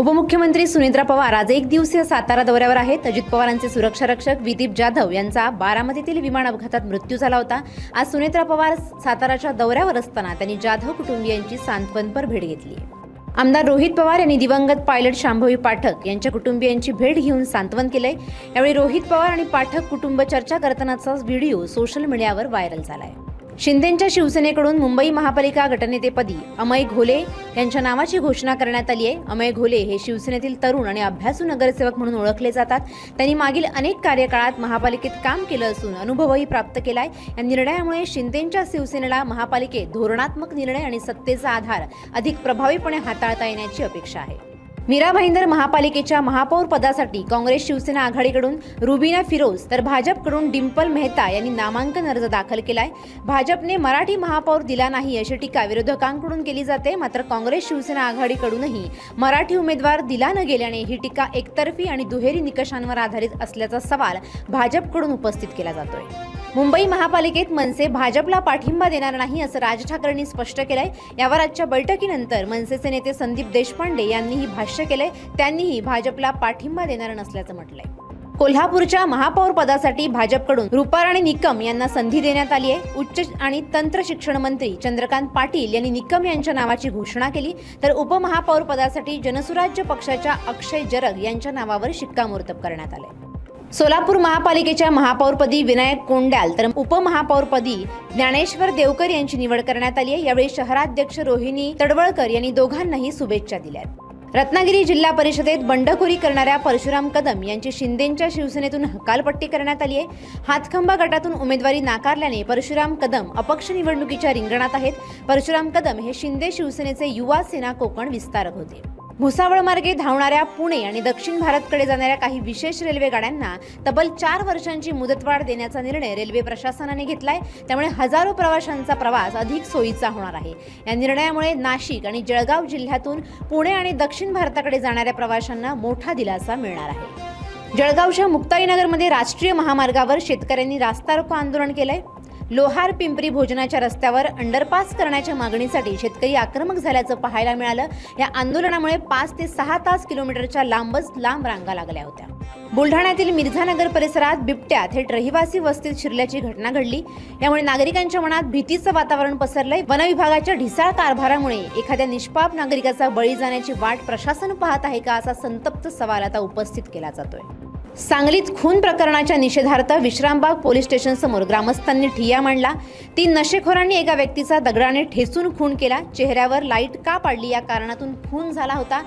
उपमुख्यमंत्री सुनेत्रा पवार आज एक दिवसीय सातारा दौऱ्यावर आहेत. अजित पवारांचे सुरक्षा रक्षक विदीप जाधव यांचा बारामतीतील विमान अपघातात मृत्यू झाला होता. आज सुनेत्रा पवार साताराच्या दौऱ्यावर असताना त्यांनी जाधव कुटुंबियांची सांत्वनपर भेट घेतली. आमदार रोहित पवार यांनी दिवंगत पायलट शांभवी पाठक यांच्या कुटुंबियांची भेट घेऊन सांत्वन केलंय. यावेळी रोहित पवार आणि पाठक कुटुंब चर्चा करतानाचा व्हिडिओ सोशल मीडियावर व्हायरल झालाय. शिंदेंच्या शिवसेनेकडून मुंबई महापालिका गटनेतेपदी अमय घोले यांच्या नावाची घोषणा करण्यात आली आहे. अमय घोले हे शिवसेनेतील तरुण आणि अभ्यासू नगरसेवक म्हणून ओळखले जातात. त्यांनी मागील अनेक कार्यकाळात महापालिकेत काम केलं असून अनुभवही प्राप्त केलाय. या निर्णयामुळे शिंदेंच्या शिवसेनेला महापालिकेत धोरणात्मक निर्णय आणि सत्तेचा आधार अधिक प्रभावीपणे हाताळता येण्याची अपेक्षा आहे. मीरा भाईंदर महापालिकेच्या महापौर पदासाठी काँग्रेस शिवसेना आघाडीकडून रुबीना फिरोज तर भाजपकडून डिंपल मेहता यांनी नामांकन अर्ज दाखल केलाय. भाजपने मराठी महापौर दिला नाही अशी टीका विरोधकांकडून केली जाते मात्र काँग्रेस शिवसेना आघाडीकडूनही मराठी उमेदवार दिला न गेल्याने ही टीका एकतर्फी आणि दुहेरी निकषांवर आधारित असल्याचा सवाल भाजपकडून उपस्थित केला जातोय. मुंबई महापालिकेत मनसे भाजपला पाठिंबा देणार नाही असं राज ठाकरेंनी स्पष्ट केलंय. यावर आजच्या बैठकीनंतर मनसेचे नेते संदीप देशपांडे यांनीही भाष्य केलंय. त्यांनीही भाजपला पाठिंबा देणार नसल्याचं म्हटलंय. कोल्हापूरच्या महापौर पदासाठी भाजपकडून रुपाराणी निकम यांना संधी देण्यात आली आहे उच्च आणि तंत्र शिक्षण मंत्री चंद्रकांत पाटील यांनी निकम यांच्या नावाची घोषणा केली. तर उपमहापौर पदासाठी जनसुराज्य पक्षाच्या अक्षय जरग यांच्या नावावर शिक्कामोर्तब करण्यात आले सोलापूर महापालिकेच्या महापौरपदी विनायक कोंड्याल तर उपमहापौरपदी ज्ञानेश्वर देवकर यांची निवड करण्यात आली आहे. यावेळी शहराध्यक्ष रोहिणी तडवळकर यांनी दोघांनाही शुभेच्छा दिल्या रत्नागिरी जिल्हा परिषदेत बंडखोरी करणाऱ्या परशुराम कदम यांची शिंदेंच्या शिवसेनेतून हकालपट्टी करण्यात आली आहे. हातखंबा गटातून उमेदवारी नाकारल्याने परशुराम कदम अपक्ष निवडणुकीच्या रिंगणात आहेत. परशुराम कदम हे शिंदे शिवसेनेचे युवा सेना कोकण विस्तारक होते. भुसावळ मार्गे धावणाऱ्या पुणे आणि दक्षिण भारतकडे जाणाऱ्या काही विशेष रेल्वे गाड्यांना तब्बल चार वर्षांची मुदतवाढ देण्याचा निर्णय रेल्वे प्रशासनाने घेतलाय. त्यामुळे हजारो प्रवाशांचा प्रवास अधिक सोयीचा होणार आहे. या निर्णयामुळे नाशिक आणि जळगाव जिल्ह्यातून पुणे आणि दक्षिण भारताकडे जाणाऱ्या प्रवाशांना मोठा दिलासा मिळणार आहे. जळगावच्या मुक्ताईनगरमध्ये राष्ट्रीय महामार्गावर शेतकऱ्यांनी रास्ता रोको आंदोलन केलंय. लोहार पिंपरी भोजनाच्या रस्त्यावर अंडरपास करण्याच्या मागणीसाठी शेतकरी आक्रमक झाल्याचं पाहायला मिळालं. या आंदोलनामुळे पाच ते सहा तास किलोमीटरच्या लांबच लांब रांगा लागल्या होत्या. बुलढाण्यातील मिर्झानगर परिसरात बिबट्या थेट रहिवासी वस्तीत शिरल्याची घटना घडली. यामुळे नागरिकांच्या मनात भीतीचं वातावरण पसरलंय. वनविभागाच्या ढिसाळ कारभारामुळे एखाद्या निष्पाप नागरिकाचा बळी जाण्याची वाट प्रशासन पाहत आहे का असा संतप्त सवाल आता उपस्थित केला जातोय. सांगलीत खून प्रकरणाच्या निषेधार्थ विश्रामबाग पोलीस स्टेशन समोर ग्रामस्थांनी ठिय्या मांडला. तीन नशेखोरांनी एका व्यक्तीचा दगडाने ठेचून खून केला. चेहऱ्यावर लाइट का पाडली या कारणातून खून झाला होता.